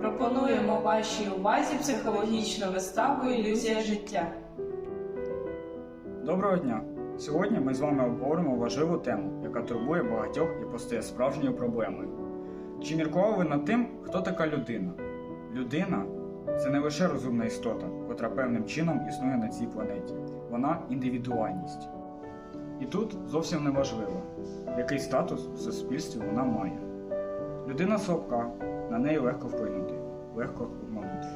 Пропонуємо вашій увазі психологічну виставу Ілюзія життя. Доброго дня! Сьогодні ми з вами обговоримо важливу тему, яка турбує багатьох і постає справжньою проблемою. Чи міркували ви над тим, хто така людина? Людина це не лише розумна істота, котра певним чином існує на цій планеті. Вона індивідуальність. І тут зовсім не важливо, який статус в суспільстві вона має. Людина слабка, на неї легко вплинути, легко обманути.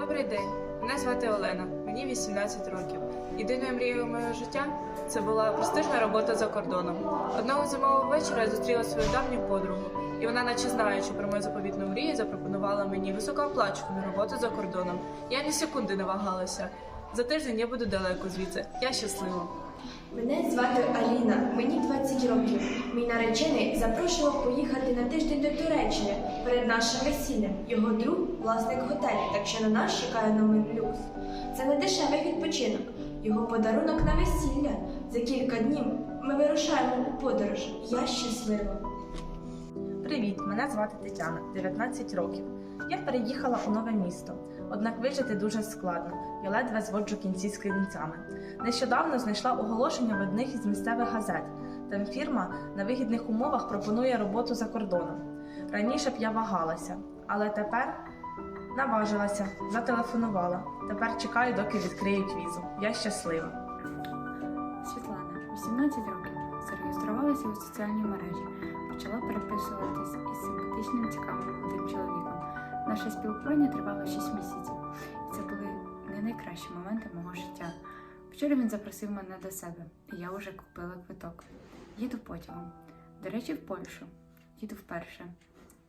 Добрий день, мене звати Олена, мені 18 років. Єдиною мрією моєго життя це була престижна робота за кордоном. Одного зимового вечора я зустріла свою давню подругу, і вона, наче знаючи про мою заповітну мрію, запропонувала мені високооплачувану роботу за кордоном. Я ні секунди не вагалася. За тиждень я буду далеко звідси. Я щаслива. Мене звати Аліна, мені 20 років. Мій наречений запрошував поїхати на тиждень до Туреччини перед нашим весіллям. Його друг власник готелю, так що на нас чекає номер люкс. Це не дешевий відпочинок. Його подарунок на весілля. За кілька днів ми вирушаємо у подорож. Я щаслива. Привіт, мене звати Тетяна, 19 років. Я переїхала у нове місто, однак вижити дуже складно. Я ледве зводжу кінці з кінцями. Нещодавно знайшла оголошення в одних із місцевих газет. Там фірма на вигідних умовах пропонує роботу за кордоном. Раніше б я вагалася, але тепер наважилася, зателефонувала. Тепер чекаю, доки відкриють візу. Я щаслива. Світлана, 18 років, зареєструвалася у соціальній мережі, почала переписуватись із симпатичним цікавим. Наше спілкування тривало 6 місяців, і це були не найкращі моменти мого життя. Вчора він запросив мене до себе, і я вже купила квиток. Їду потягом. До речі, в Польщу. Їду вперше.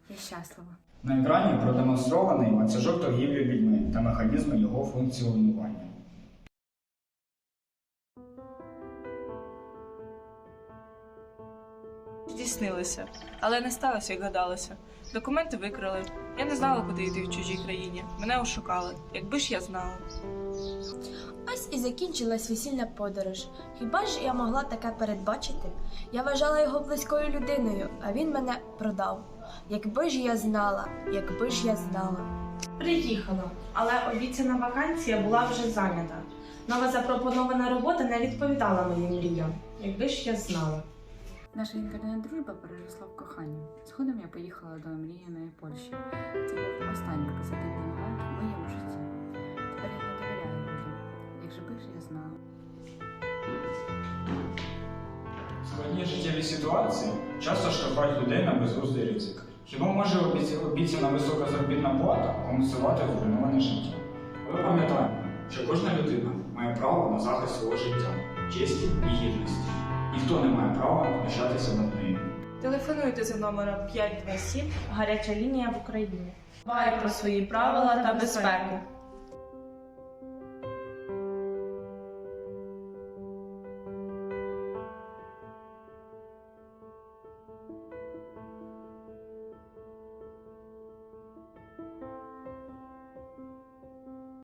Я щаслива. На екрані продемонстрований ланцюжок торгівлі людьми та механізми його функціонування. Здійснилися, але не сталося, як гадалося. Документи викрали. Я не знала, куди йти в чужій країні. Мене ошукали. Якби ж я знала. Ось і закінчилась весільна подорож. Хіба ж я могла таке передбачити? Я вважала його близькою людиною, а він мене продав. Якби ж я знала, якби ж я знала. Приїхала, але обіцяна вакансія була вже зайнята. Нова запропонована робота не відповідала моїм мріям. Якби ж я знала. Наша інтернет-дружба переросла в кохання. Згодом я поїхала до омріяної Польщі. Це був останній позитивний момент в моєму житті. Тепер я не довіряю людям. Як же би ж я знала. Складні життєві ситуації часто штовхають людей на безглуздий ризик. Хіба може обіцяна висока заробітна плата компенсувати зруйноване життя? Але пам'ятаємо, що кожна людина має право на захист свого життя, честі і гідності. Ніхто не має права знущатися над нею. Телефонуйте за номером 527 Гаряча лінія в Україні. Дбай про свої правила та безпеку.